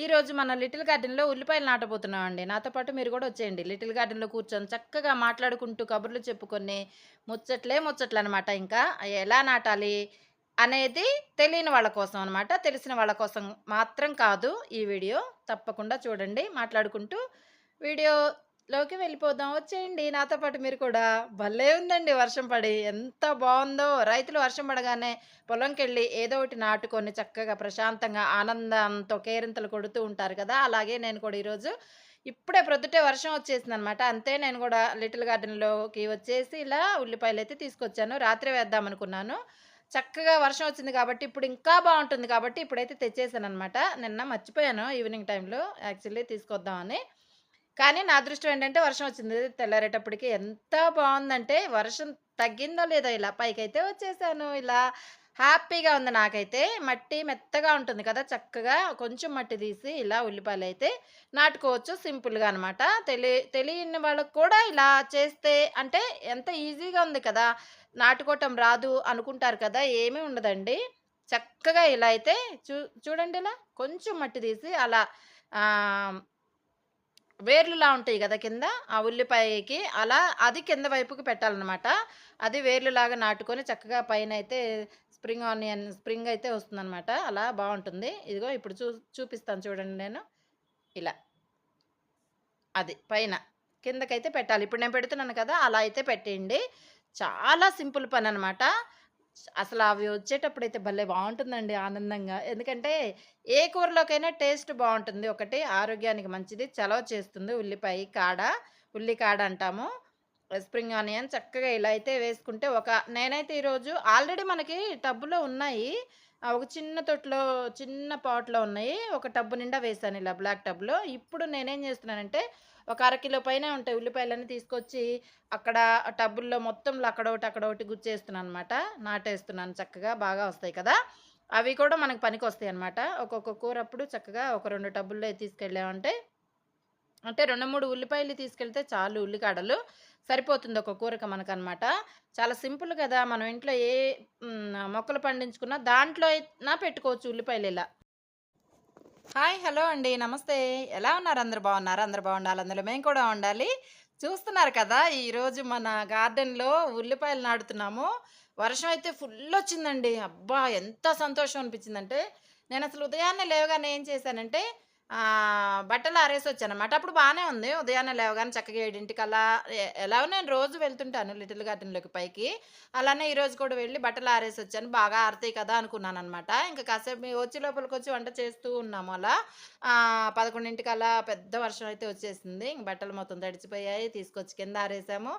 ఈరోజు మన లిటిల్ గార్డెన్‌లో ఉల్లిపాయలు నాటబోతున్నామండి. నాతో పాటు మీరు కూడా వచ్చేయండి. లిటిల్ గార్డెన్‌లో కూర్చొని చక్కగా మాట్లాడుకుంటూ కబుర్లు చెప్పుకొని ముచ్చట్లే ముచ్చట్లు అనమాట ఇంకా. ఎలా నాటాలి అనేది తెలియని వాళ్ళ కోసం అనమాట. తెలిసిన వాళ్ళ కోసం మాత్రం కాదు ఈ వీడియో. తప్పకుండా చూడండి. మాట్లాడుకుంటూ వీడియో లోకి వెళ్ళిపోదాం. వచ్చేయండి నాతో పాటు మీరు కూడా. భలే ఉందండి వర్షం పడి. ఎంత బాగుందో రైతులు వర్షం పడగానే పొలంకెళ్ళి ఏదో ఒకటి నాటుకొని చక్కగా ప్రశాంతంగా ఆనందంతో కేరింతలు కొడుతూ ఉంటారు కదా! అలాగే నేను కూడా ఈరోజు ఇప్పుడే ప్రొద్దుటే వర్షం వచ్చేసింది అనమాట అంతే నేను కూడా లిటిల్ గార్డెన్‌లోకి వచ్చేసి ఇలా ఉల్లిపాయలు అయితే తీసుకొచ్చాను. రాత్రే వేద్దామనుకున్నాను. చక్కగా వర్షం వచ్చింది కాబట్టి ఇప్పుడు ఇంకా బాగుంటుంది కాబట్టి ఇప్పుడైతే తెచ్చేసాను అనమాట నిన్న మర్చిపోయాను ఈవినింగ్ టైంలో యాక్చువల్లీ తీసుకొద్దామని. కానీ నా అదృష్టం ఏంటంటే వర్షం వచ్చింది తెల్లారేటప్పటికి. ఎంత బాగుందంటే వర్షం తగ్గిందో లేదో ఇలా పైకైతే వచ్చేసాను. ఇలా హ్యాపీగా ఉంది నాకైతే. మట్టి మెత్తగా ఉంటుంది కదా! చక్కగా కొంచెం మట్టి తీసి ఇలా ఉల్లిపాయలు అయితే నాటుకోవచ్చు సింపుల్‌గా అనమాట. తెలి తెలియని వాళ్ళకు కూడా ఇలా చేస్తే అంటే ఎంత ఈజీగా ఉంది కదా! నాటుకోవటం రాదు అనుకుంటారు కదా! ఏమీ ఉండదండి. చక్కగా ఇలా అయితే చూ చూడండి ఇలా కొంచెం మట్టి తీసి అలా వేర్లులా ఉంటాయి కదా కింద ఆ ఉల్లిపాయకి అలా అది కింద వైపుకి పెట్టాలనమాట. అది వేర్లులాగా నాటుకొని చక్కగా పైన అయితే స్ప్రింగ్ ఆనియన్ స్ప్రింగ్ అయితే వస్తుందనమాట. అలా బాగుంటుంది ఇదిగో ఇప్పుడు చూ చూపిస్తాను చూడండి నేను. ఇలా. అది పైన. కిందకైతే పెట్టాలి. ఇప్పుడు నేను పెడుతున్నాను కదా! అలా అయితే పెట్టేయండి. చాలా సింపుల్ పని అనమాట అసలు అవి వచ్చేటప్పుడైతే భలే బాగుంటుందండి ఆనందంగా. ఎందుకంటే ఏ కూరలోకైనా టేస్ట్ బాగుంటుంది ఒకటి ఆరోగ్యానికి మంచిది. చలవ చేస్తుంది ఉల్లిపాయ కాడ. ఉల్లి కాడ అంటాము. స్ప్రింగ్ ఆనియన్ చక్కగా ఇలా అయితే వేసుకుంటే ఒక నేనైతే ఈరోజు ఆల్రెడీ మనకి టబ్బులో ఉన్నాయి. ఒక చిన్న తొట్టిలో చిన్న పాట్‌లో ఉన్నాయి. ఒక టబ్బు నిండా వేశాను ఇలా బ్లాక్ టబ్‌లో. ఇప్పుడు నేనేం చేస్తున్నానంటే ఒక అరకిలో పైన ఉంటాయి ఉల్లిపాయలన్నీ తీసుకొచ్చి అక్కడ టబ్బుల్లో మొత్తంలో అక్కడోకటి, గుచ్చేస్తున్నాను అనమాట నాటేస్తున్నాను చక్కగా బాగా వస్తాయి కదా! అవి కూడా మనకు పనికొస్తాయనమాట. ఒక్కొక్క కూర అప్పుడు చక్కగా ఒక రెండు టబ్బుల్లో తీసుకెళ్ళామంటే అంటే 2, 3 ఉల్లిపాయలు తీసుకెళ్తే చాలు ఉల్లికాడలు. సరిపోతుంది ఒక కూరకి మనకనమాట. చాలా సింపుల్ కదా! మనం ఇంట్లో ఏ మొక్కలు పండించుకున్నా దాంట్లో అయినా పెట్టుకోవచ్చు ఉల్లిపాయలు ఇలా హాయ్! హలో అండి. నమస్తే. ఎలా ఉన్నారు? అందరు బాగున్నారు అందరు బాగుండాలి. అందులో మేము కూడా ఉండాలి. చూస్తున్నారు కదా! ఈరోజు మన గార్డెన్‌లో ఉల్లిపాయలు నాటుతున్నాము. వర్షం అయితే ఫుల్ వచ్చిందండి అబ్బా! ఎంత సంతోషం అనిపించిందంటే నేను అసలు ఉదయాన్నే లేవగానే ఏం చేశానంటే బట్టలు ఆరేసి వచ్చానమాట అప్పుడు బాగానే ఉంది. ఉదయాన్నే లేవగానే చక్కగా 7:00కల్లా ఎ ఎలాగో నేను రోజు వెళ్తుంటాను లిటిల్ గార్డెన్‌లోకి పైకి. అలానే ఈరోజు కూడా వెళ్ళి బట్టలు ఆరేసి వచ్చాను బాగా ఆరుతాయి కదా! అనుకున్నాను అనమాట ఇంకా కాసేపు వచ్చి లోపలికి వచ్చి వంట చేస్తూ ఉన్నాము అలా. పదకొండింటికల్లా పెద్ద వర్షం అయితే వచ్చేసింది. ఇంక బట్టలు మొత్తం తడిచిపోయాయి. తీసుకొచ్చి కింద ఆరేసాము.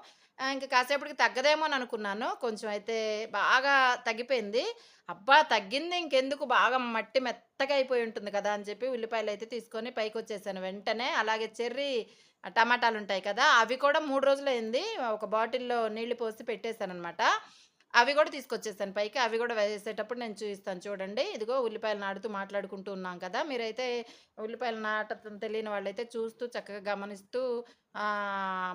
ఇంక కాసేపటికి అనుకున్నాను కొంచెం అయితే బాగా తగ్గిపోయింది. అబ్బా! తగ్గింది ఇంకెందుకు బాగా మట్టి మెత్తగా అయిపోయి ఉంటుంది కదా! అని చెప్పి ఉల్లిపాయలు అయితే తీసుకొని పైకి వచ్చేసాను వెంటనే. అలాగే చెర్రీ టమాటాలుంటాయి కదా! అవి కూడా మూడు రోజులైంది ఒక బాటిల్‌లో నీళ్ళు పోసి పెట్టేసాననమాట. అవి కూడా తీసుకొచ్చేసాను పైకి. అవి కూడా వేసేటప్పుడు నేను చూపిస్తాను చూడండి. ఇదిగో ఉల్లిపాయలు నాటుతూ మాట్లాడుకుంటూ ఉన్నాం కదా! మీరైతే ఉల్లిపాయలు నాటం తెలియని వాళ్ళైతే చూస్తూ చక్కగా గమనిస్తూ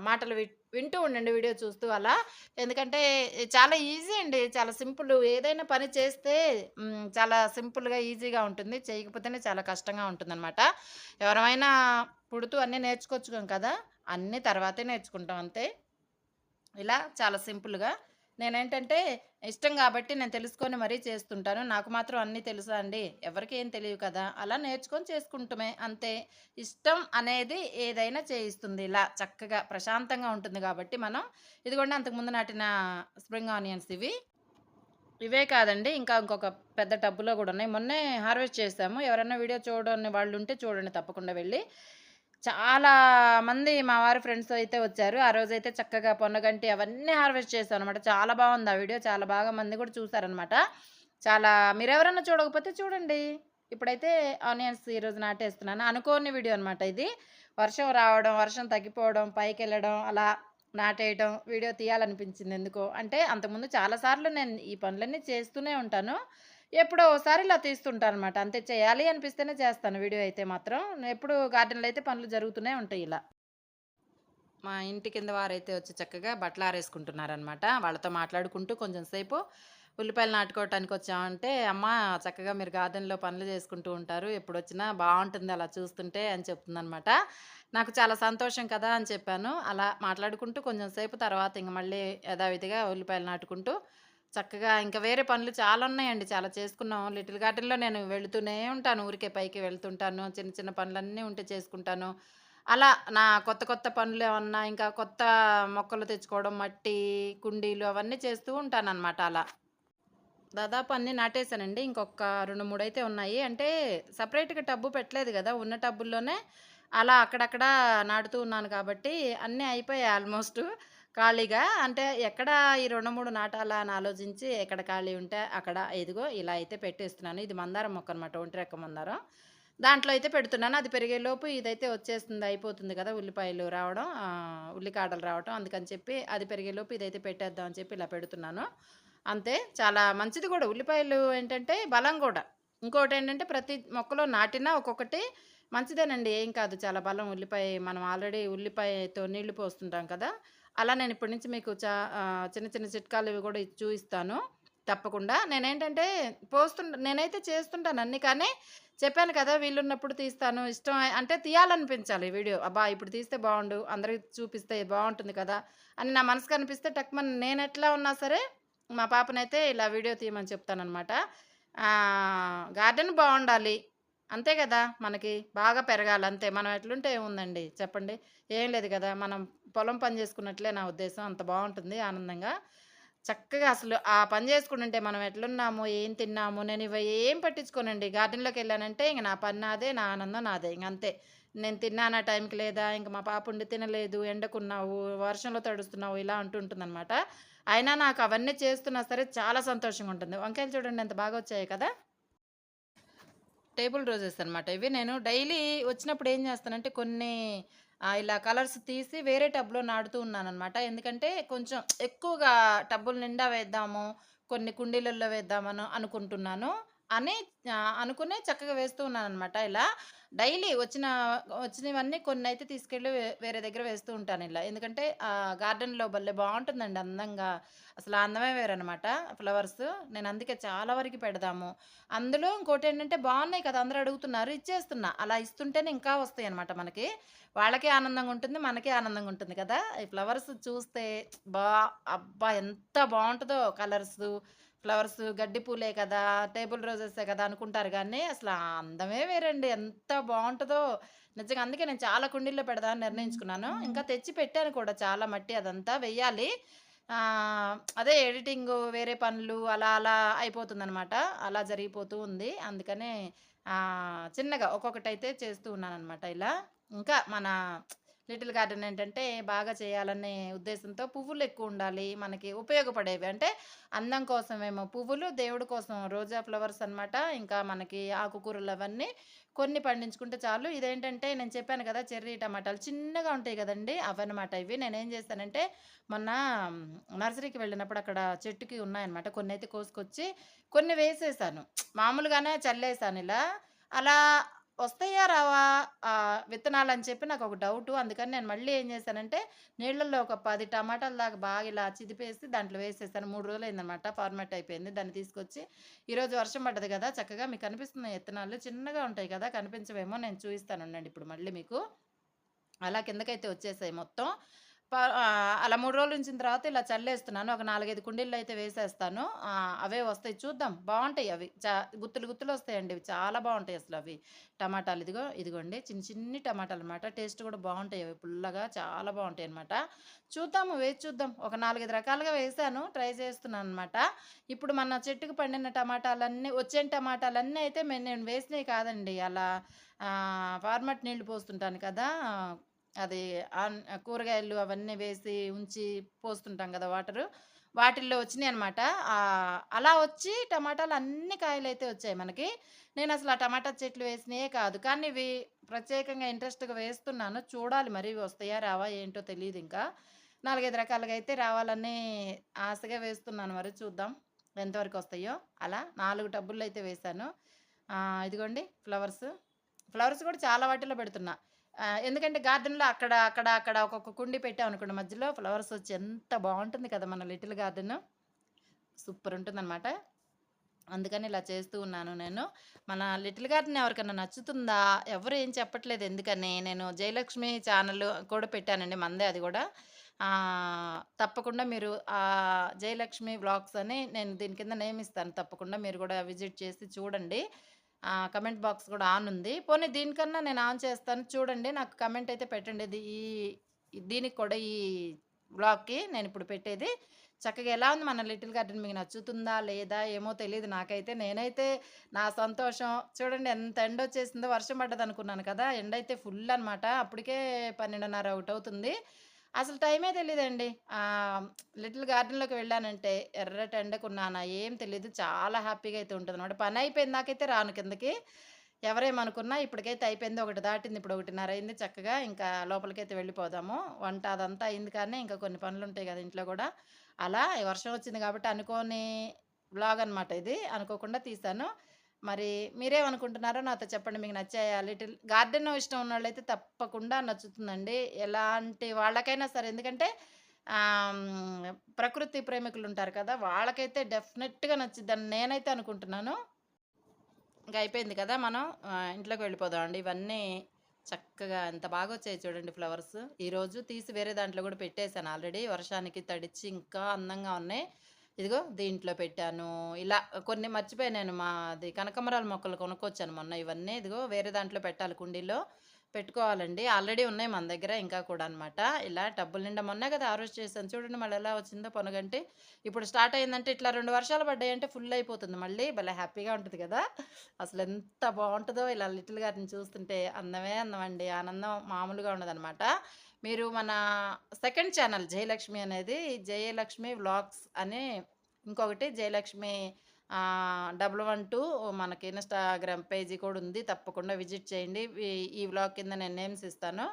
మాటలు వి వింటూ ఉండండి వీడియో చూస్తూ అలా. ఎందుకంటే చాలా ఈజీ అండి. చాలా సింపుల్. ఏదైనా పని చేస్తే చాలా సింపుల్‌గా, ఈజీగా ఉంటుంది. చేయకపోతేనే చాలా కష్టంగా ఉంటుందన్నమాట ఎవరమైనా పుడుతూ అన్నీ నేర్చుకోవచ్చు కదా! అన్నీ తర్వాతే నేర్చుకుంటాం అంతే. ఇలా చాలా సింపుల్‌గా. నేనేంటంటే ఇష్టం కాబట్టి నేను తెలుసుకొని మరీ చేస్తుంటాను. నాకు మాత్రం అన్నీ తెలుసా అండి? ఎవరికి ఏం తెలియవు కదా! అలా నేర్చుకొని చేసుకుంటమే అంతే. ఇష్టం అనేది ఏదైనా చేయిస్తుంది. ఇలా చక్కగా ప్రశాంతంగా ఉంటుంది కాబట్టి మనం ఇదిగోండి అంతకుముందు నాటిన స్ప్రింగ్ ఆనియన్స్ ఇవి. ఇవే కాదండి. ఇంకా ఇంకొక పెద్ద టబ్బులో కూడా ఉన్నాయి. మొన్నే హార్వెస్ట్ చేసాము. ఎవరైనా వీడియో చూడని వాళ్ళు ఉంటే చూడండి తప్పకుండా వెళ్ళి చాలా మంది మా వారి ఫ్రెండ్స్ అయితే వచ్చారు. ఆ రోజైతే చక్కగా పొన్నగంటి అవన్నీ హార్వెస్ట్ చేశామనమాట. చాలా బాగుంది ఆ వీడియో. చాలా బాగా మంది కూడా చూసారనమాట. చాలా మీరు ఎవరన్నా చూడకపోతే చూడండి. ఇప్పుడైతే ఆనియన్స్ ఈరోజు నాటేస్తున్నాను. అనుకోని వీడియో అనమాట ఇది. వర్షం రావడం, వర్షం తగ్గిపోవడం, పైకెళ్ళడం అలా నాటేయడం వీడియో తీయాలనిపించింది ఎందుకో. అంటే అంతకుముందు చాలా సార్లు నేను ఈ పనులన్నీ చేస్తూనే ఉంటాను. ఎప్పుడో ఒకసారి ఇలా తీస్తుంటానమాట అంతే చేయాలి అనిపిస్తేనే చేస్తాను వీడియో అయితే మాత్రం. ఎప్పుడు గార్డెన్‌లో అయితే పనులు జరుగుతూనే ఉంటాయి ఇలా. మా ఇంటి కింద వారైతే వచ్చి చక్కగా బట్టలు ఆరేసుకుంటున్నారనమాట. వాళ్ళతో మాట్లాడుకుంటూ కొంచెం సేపు ఉల్లిపాయలు నాటుకోవటానికి వచ్చామంటే, "అమ్మ చక్కగా మీరు గార్డెన్‌లో పనులు చేసుకుంటూ ఉంటారు. ఎప్పుడు వచ్చినా బాగుంటుంది అలా చూస్తుంటే" అని చెప్తుందనమాట. నాకు చాలా సంతోషం కదా! అని చెప్పాను. అలా మాట్లాడుకుంటూ కొంచెం సేపు తర్వాత ఇంక మళ్ళీ యథావిధిగా ఉల్లిపాయలు నాటుకుంటూ, చక్కగా ఇంకా వేరే పనులు చాలా ఉన్నాయండి. చాలా చేసుకున్నాం. లిటిల్ గార్డెన్‌లో నేను వెళుతూనే ఉంటాను. ఊరికే పైకి వెళ్తుంటాను. చిన్న చిన్న పనులన్నీ ఉంటే చేసుకుంటాను. అలా నా కొత్త కొత్త పనులు ఏమన్నా ఇంకా కొత్త మొక్కలు తెచ్చుకోవడం, మట్టి, కుండీలు అవన్నీ చేస్తూ ఉంటాననమాట అలా. దాదాపు అన్నీ నాటేశానండి ఇంకొక 2, 3 అయితే ఉన్నాయి. అంటే సపరేట్గా టబ్బు పెట్టలేదు కదా ఉన్న టబ్బుల్లోనే అలా అక్కడక్కడ నాటుతూ ఉన్నాను కాబట్టి అన్నీ అయిపోయాయి ఆల్మోస్ట్ ఖాళీగా. అంటే ఎక్కడ ఈ 2, 3 నాటాలా అని ఆలోచించి ఎక్కడ ఖాళీ ఉంటే అక్కడ ఇదిగో ఇలా అయితే పెట్టేస్తున్నాను. ఇది మందారం మొక్క అనమాట. ఒంటి రెక్క మందారం. దాంట్లో అయితే పెడుతున్నాను. అది పెరిగేలోపు ఇదైతే వచ్చేస్తుంది. అయిపోతుంది కదా! ఉల్లిపాయలు రావడం ఉల్లికాడలు రావడం అందుకని చెప్పి అది పెరిగేలోపు ఇదైతే పెట్టేద్దాం అని చెప్పి ఇలా పెడుతున్నాను. అంతే. చాలా మంచిది కూడా ఉల్లిపాయలు ఏంటంటే బలం కూడా ఇంకోటి ఏంటంటే ప్రతి మొక్కలో నాటినా ఒక్కొక్కటి మంచిదేనండి. ఏం కాదు. చాలా బలం ఉల్లిపాయ మనం ఆల్రెడీ ఉల్లిపాయతో నీళ్ళు పోస్తుంటాం కదా! అలా నేను ఇప్పటి నుంచి మీకు చా చిన్న చిన్న చిట్కాలు ఇవి కూడా చూపిస్తాను తప్పకుండా. నేనేంటంటే పోస్తుంట నేనైతే చేస్తుంటాను అన్నీ. కానీ చెప్పాను కదా! వీళ్ళున్నప్పుడు తీస్తాను. ఇష్టం అంటే తీయాలనిపించాలి వీడియో. అబ్బా! ఇప్పుడు తీస్తే బాగుండు అందరికి చూపిస్తే బాగుంటుంది కదా! అని నా మనసుకు అనిపిస్తే నేను ఎట్లా ఉన్నా సరే మా పాపనైతే ఇలా వీడియో తీయమని చెప్తాననమాట. గార్డెన్ బాగుండాలి అంతే కదా మనకి బాగా పెరగాలి అంతే. మనం ఎట్లుంటే ఏముందండి చెప్పండి. ఏం లేదు కదా మనం పొలం పని చేసుకున్నట్లే నా ఉద్దేశం. అంత బాగుంటుంది ఆనందంగా. చక్కగా అసలు ఆ పని చేసుకుంటుంటే మనం ఎట్లున్నాము, ఏం తిన్నాము, నేను ఇవి ఏం పట్టించుకోనండి. గార్డెన్లోకి వెళ్ళానంటే ఇంక నా పని నాదే, నా ఆనందం నాదే. ఇంక అంతే నేను తిన్నానా టైంకి లేదా, ఇంక మా పాప ఉండి తినలేదు, ఎండకున్నావు, వర్షంలో తడుస్తున్నావు ఇలా అంటూ అయినా నాకు అవన్నీ చేస్తున్నా సరే చాలా సంతోషంగా ఉంటుంది. వంకాయలు చూడండి ఎంత బాగా వచ్చాయి కదా! టేబుల్ రోజెస్ అనమాట ఇవి. నేను డైలీ వచ్చినప్పుడు ఏం చేస్తానంటే కొన్ని ఇలా కలర్స్ తీసి వేరే టబ్‌లో నాడుతూ ఉన్నాననమాట. ఎందుకంటే కొంచెం ఎక్కువగా టబ్బుల నిండా వేద్దాము, కొన్ని కుండీలలో వేద్దామని అనుకుంటున్నాను. అని అనుకునే చక్కగా వేస్తూ ఉన్నాను అనమాట ఇలా. డైలీ వచ్చిన వచ్చినవన్నీ అయితే తీసుకెళ్ళి వేరే దగ్గర వేస్తూ ఉంటాను ఇలా. ఎందుకంటే గార్డెన్‌లో భలే బాగుంటుందండి అందంగా. అసలు అందమే వేరనమాట ఫ్లవర్స్. నేను అందుకే చాలా వరకు పెడదాము. అందులో ఇంకోటేంటంటే బాగున్నాయి కదా! అందరూ అడుగుతున్నారు. ఇచ్చేస్తున్నా. అలా ఇస్తుంటేనే ఇంకా వస్తాయి అనమాట మనకి. వాళ్ళకే ఆనందంగా ఉంటుంది. మనకే ఆనందంగా ఉంటుంది కదా! ఈ ఫ్లవర్స్ చూస్తే బా అబ్బా! ఎంత బాగుంటుందో కలర్స్ ఫ్లవర్స్ గడ్డి పూలే కదా! టేబుల్ రోజెసే కదా! అనుకుంటారు గానీ అసలు అందమే వేరండి. ఎంత బావుంటదో. నిజంగా అందుకే నేను చాలా కుండీల్లో పెడదామని నిర్ణయించుకున్నాను. ఇంకా తెచ్చి పెట్టాను కూడా చాలా మట్టి అదంతా వెయ్యాలి. అదే ఎడిటింగు, వేరే పనులు అలా అలా అయిపోతుందనమాట. అలా జరిగిపోతూ ఉంది. అందుకనే చిన్నగా ఒక్కొక్కటైతే చేస్తూ ఉన్నాననమాట ఇలా. ఇంకా మన లిటిల్ గార్డెన్ ఏంటంటే బాగా చేయాలనే ఉద్దేశంతో పువ్వులు ఎక్కువ ఉండాలి మనకి ఉపయోగపడేవి. అంటే అందం కోసమేమో పువ్వులు, దేవుడి కోసం రోజా ఫ్లవర్స్ అనమాట. ఇంకా మనకి ఆకుకూరలు అవన్నీ కొన్ని పండించుకుంటే చాలు. ఇదేంటంటే నేను చెప్పాను కదా! చెర్రీ టమాటాలు చిన్నగా ఉంటాయి కదండి అవన్నమాట ఇవి. నేనేం చేశానంటే మొన్న నర్సరీకి వెళ్ళినప్పుడు అక్కడ చెట్టుకి ఉన్నాయన్నమాట. కొన్నైతే కోసుకొచ్చి కొన్ని వేసేసాను. మామూలుగానే చల్లేసాను ఇలా. అలా వస్తాయా? రావా? విత్తనాలు అని చెప్పి నాకు ఒక డౌటు. అందుకని నేను మళ్ళీ ఏం చేశానంటే నీళ్ళల్లో ఒక పది టమాటాల దాకా బాగా ఇలా చిదిపేసి దాంట్లో వేసేసాను. మూడు రోజులైందనమాట ఫార్మాట్ అయిపోయింది. దాన్ని తీసుకొచ్చి ఈరోజు వర్షం పడ్డది కదా చక్కగా మీకు కనిపిస్తున్న విత్తనాలు. చిన్నగా ఉంటాయి కదా! కనిపించవేమో నేను చూయిస్తానుండండి ఇప్పుడు మళ్ళీ మీకు. అలా కిందకైతే వచ్చేసాయి మొత్తం. అలా మూడు రోజులు ఉంచిన తర్వాత ఇలా చల్లేస్తున్నాను. ఒక నాలుగైదు కుండీలు అయితే వేసేస్తాను. అవే వస్తాయి చూద్దాం. బాగుంటాయి అవి. చా గుత్తులు గుత్తులు వస్తాయండి. ఇవి చాలా అసలు అవి టమాటాలు ఇదిగో ఇదిగోండి చిన్ని చిన్ని టమాటాలనమాట. టేస్ట్ కూడా బాగుంటాయి అవి పుల్లగా చాలా బాగుంటాయి అనమాట చూద్దాము వేసి చూద్దాం. ఒక 4, 5 రకాలుగా వేసాను ట్రై చేస్తున్నాను అనమాట ఇప్పుడు మన చెట్టుకి పండిన టమాటాలన్నీ వచ్చిన టమాటాలన్నీ అయితే నేను వేసినవి కాదండి. అలా ఫార్మట్ ఫార్మాట్ నీళ్ళు పోస్తుంటాను కదా! అది కూరగాయలు అవన్నీ వేసి ఉంచి పోస్తుంటాం కదా వాటరు. వాటిల్లో వచ్చినాయి అనమాట అలా వచ్చి టమాటాలు అన్ని కాయలు అయితే వచ్చాయి మనకి. నేను అసలు ఆ టమాటా చెట్లు వేసినాయే కాదు. కానీ ఇవి ప్రత్యేకంగా ఇంట్రెస్ట్‌గా వేస్తున్నాను. చూడాలి మరి ఇవి వస్తాయా? రావా? ఏంటో తెలియదు ఇంకా నాలుగైదు రకాలుగా అయితే రావాలని ఆశగా వేస్తున్నాను. మరి చూద్దాం ఎంతవరకు వస్తాయో అలా. నాలుగు టబ్బుల్లో అయితే వేశాను. ఇదిగోండి ఫ్లవర్స్. ఫ్లవర్స్ కూడా చాలా వాటిల్లో పెడుతున్నా. ఎందుకంటే గార్డెన్‌లో అక్కడ, అక్కడ, అక్కడ ఒక్కొక్క కుండీ పెట్టామనుకోండి మధ్యలో ఫ్లవర్స్ వచ్చి ఎంత బాగుంటుంది కదా! మన లిటిల్ గార్డెన్. సూపర్ ఉంటుందనమాట అందుకని ఇలా చేస్తూ ఉన్నాను నేను. మన లిటిల్ గార్డెన్ ఎవరికైనా నచ్చుతుందా? ఎవరు ఏం చెప్పట్లేదు ఎందుకని? నేను జయలక్ష్మి ఛానల్ కూడా పెట్టానండి మందే అది కూడా. తప్పకుండా మీరు ఆ జయలక్ష్మి వ్లాగ్స్ అని నేను దీని కింద నేమ్ ఇస్తాను. తప్పకుండా మీరు కూడా విజిట్ చేసి చూడండి. కమెంట్ బాక్స్ కూడా ఆన్ ఉంది. పోనీ దీనికన్నా నేను ఆన్ చేస్తాను. చూడండి నాకు కమెంట్ అయితే పెట్టండి. ఇది ఈ ఈ- దీనికి కూడా ఈ బ్లాగ్కి నేను ఇప్పుడు పెట్టేది. చక్కగా ఎలా ఉంది మన లిటిల్ గార్డెన్ మీకు నచ్చుతుందా లేదా ఏమో తెలియదు నాకైతే. నేనైతే నా సంతోషం. చూడండి ఎంత ఎండ వచ్చేసిందో వర్షం పడ్డది అనుకున్నాను కదా. ఎండ అయితే ఫుల్ అనమాట అప్పటికే పన్నెండున్నర ఒకటి అవుతుంది. అసలు టైమే తెలియదండి లిటిల్ గార్డెన్లోకి వెళ్ళానంటే ఎర్రటి ఎండకున్నానా ఏం తెలియదు చాలా హ్యాపీగా అయితే ఉంటుంది అనమాట పని అయిపోయింది నాకైతే రాను కిందకి. ఎవరేమనుకున్నా ఇప్పటికైతే అయిపోయింది ఒకటి దాటింది ఇప్పుడు ఒకటిన్నర అయింది చక్కగా. ఇంకా లోపలికైతే వెళ్ళిపోదాము. వంట అదంతా అయింది కానీ ఇంకా కొన్ని పనులు ఉంటాయి కదా ఇంట్లో కూడా. అలా వర్షం వచ్చింది కాబట్టి అనుకోని బ్లాగ్ అనమాట ఇది. అనుకోకుండా తీశాను మరి మీరేమనుకుంటున్నారో నాతో చెప్పండి మీకు నచ్చాయా? లిటిల్ గార్డెన్ ఇష్టం ఉన్న వాళ్ళైతే తప్పకుండా నచ్చుతుందండి. ఎలాంటి వాళ్ళకైనా సరే ఎందుకంటే ప్రకృతి ప్రేమికులు ఉంటారు కదా వాళ్ళకైతే డెఫినెట్గా నచ్చిద్దని నేనైతే అనుకుంటున్నాను. ఇంకా అయిపోయింది కదా మనం ఇంట్లోకి వెళ్ళిపోదాం అండి. ఇవన్నీ చక్కగా ఎంత బాగా వచ్చాయి చూడండి ఫ్లవర్స్. ఈరోజు తీసి వేరే దాంట్లో కూడా పెట్టేశాను ఆల్రెడీ. వర్షానికి తడిచి ఇంకా అందంగా ఉన్నాయి. ఇదిగో దీంట్లో పెట్టాను. ఇలా కొన్ని మర్చిపోయాను మాది కనకమరాల మొక్కలు కొనుక్కొచ్చాను మొన్న ఇవన్నీ. ఇదిగో వేరే దాంట్లో పెట్టాలి కుండీలో పెట్టుకోవాలండి. ఆల్రెడీ ఉన్నాయి మన దగ్గర ఇంకా కూడా అనమాట ఇలా డబ్బులు నిండా మొన్నే కదా హార్వెస్ట్ చేశాను. చూడండి మళ్ళీ ఎలా వచ్చిందో పొనగంటే. ఇప్పుడు స్టార్ట్ అయిందంటే ఇట్లా రెండు వర్షాలు పడ్డాయంటే ఫుల్ అయిపోతుంది మళ్ళీ. భలే హ్యాపీగా ఉంటుంది కదా. అసలు ఎంత బాగుంటుందో ఇలా లిటిల్ గారిని చూస్తుంటే అందమే అందం అండి ఆనందం మామూలుగా ఉండదన్నమాట. మీరు మన సెకండ్ ఛానల్ జయలక్ష్మి అనేది జయలక్ష్మి వ్లాగ్స్ అని ఇంకొకటి జయలక్ష్మి డబుల్ వన్ టూ మనకి ఇన్స్టాగ్రామ్ పేజీ కూడా ఉంది. తప్పకుండా విజిట్ చేయండి. ఈ- వ్లాగ్ కింద నేను నేమ్స్ ఇస్తాను.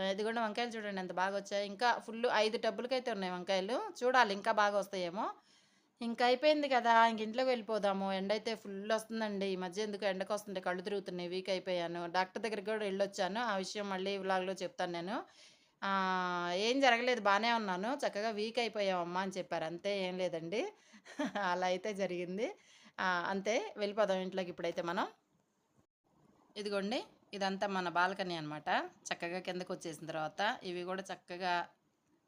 ఇది కూడా వంకాయలు చూడండి ఎంత బాగా వచ్చాయి. ఇంకా ఫుల్ ఐదు టబ్బులకి అయితే ఉన్నాయి వంకాయలు. చూడాలి ఇంకా బాగా వస్తాయేమో. ఇంకా అయిపోయింది కదా ఇంక ఇంట్లోకి వెళ్ళిపోదాము. ఎండ అయితే ఫుల్ వస్తుందండి. ఈ మధ్య ఎందుకు ఎండకు వస్తుంటే కళ్ళు తిరుగుతున్నాయి. వీక్ అయిపోయాను. డాక్టర్ దగ్గరికి కూడా వెళ్ళొచ్చాను. ఆ విషయం మళ్ళీ వ్లాగ్లో చెప్తాను నేను. ఏం జరగలేదు బాగానే ఉన్నాను. చక్కగా వీక్ అయిపోయామమ్మా అని చెప్పారు. అంతే ఏం లేదండి. అలా అయితే జరిగింది. అంతే వెళ్ళిపోదాం ఇంట్లోకి ఇప్పుడైతే మనం. ఇదిగోండి ఇదంతా మన బాల్కనీ అనమాట చక్కగా కిందకు వచ్చేసిన తర్వాత ఇవి కూడా చక్కగా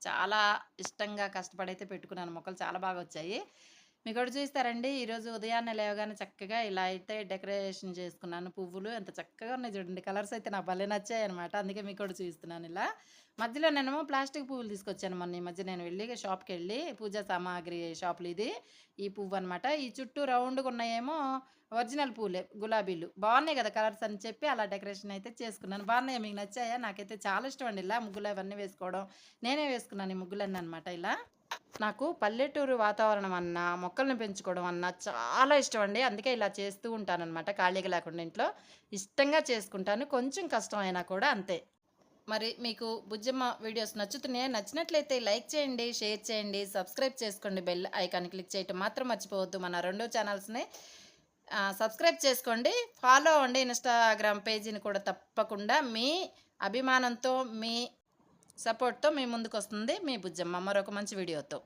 చాలా ఇష్టంగా కష్టపడైతే పెట్టుకున్నాను. మొక్కలు చాలా బాగా వచ్చాయి. మీకు కూడా చూస్తారండి ఈరోజు ఉదయాన్నే లేవగానే చక్కగా ఇలా అయితే డెకరేషన్ చేసుకున్నాను. పువ్వులు ఎంత చక్కగా ఉన్నాయి చూడండి. కలర్స్ అయితే నాకు భలే నచ్చాయి అనమాట అందుకే మీకు కూడా చూస్తున్నాను ఇలా. మధ్యలో నేనేమో ప్లాస్టిక్ పువ్వులు తీసుకొచ్చాను మొన్న ఈ మధ్య. నేను వెళ్ళి షాప్కి వెళ్ళి పూజా సామాగ్రి షాపులు ఇది ఈ పువ్వు అనమాట ఈ చుట్టూ రౌండ్గా ఉన్నాయేమో ఒరిజినల్ పూలే గులాబీలు. బాగున్నాయి కదా కలర్స్ అని చెప్పి అలా డెకరేషన్ అయితే చేసుకున్నాను. బాగున్నాయి? మీకు నచ్చాయా? నాకైతే చాలా ఇష్టం అండి ఇలా ముగ్గులు అవన్నీ వేసుకోవడం. నేనే వేసుకున్నాను ఈ ముగ్గులన్నీ అనమాట ఇలా. నాకు పల్లెటూరు వాతావరణం అన్న మొక్కల్ని పెంచుకోవడం అన్న చాలా ఇష్టం అండి అందుకే ఇలా చేస్తూ ఉంటాను అనమాట ఖాళీగా లేకుండా ఇంట్లో. ఇష్టంగా చేసుకుంటాను. కొంచెం కష్టం అయినా కూడా అంతే. మరి మీకు బుజ్జమ్మ వీడియోస్ నచ్చుతున్నాయి? నచ్చినట్లయితే లైక్ చేయండి షేర్ చేయండి సబ్స్క్రైబ్ చేసుకోండి. బెల్ ఐకాన్ క్లిక్ చేయటం మాత్రం మర్చిపోవద్దు. మన రెండో ఛానల్స్ని సబ్స్క్రైబ్ చేసుకోండి. ఫాలో అవ్వండి ఇన్స్టాగ్రామ్ పేజీని కూడా తప్పకుండా. మీ అభిమానంతో మీ సపోర్ట్తో మీ ముందుకు వస్తుంది మీ బుజ్జమ్మ. మరొక మంచి వీడియోతో.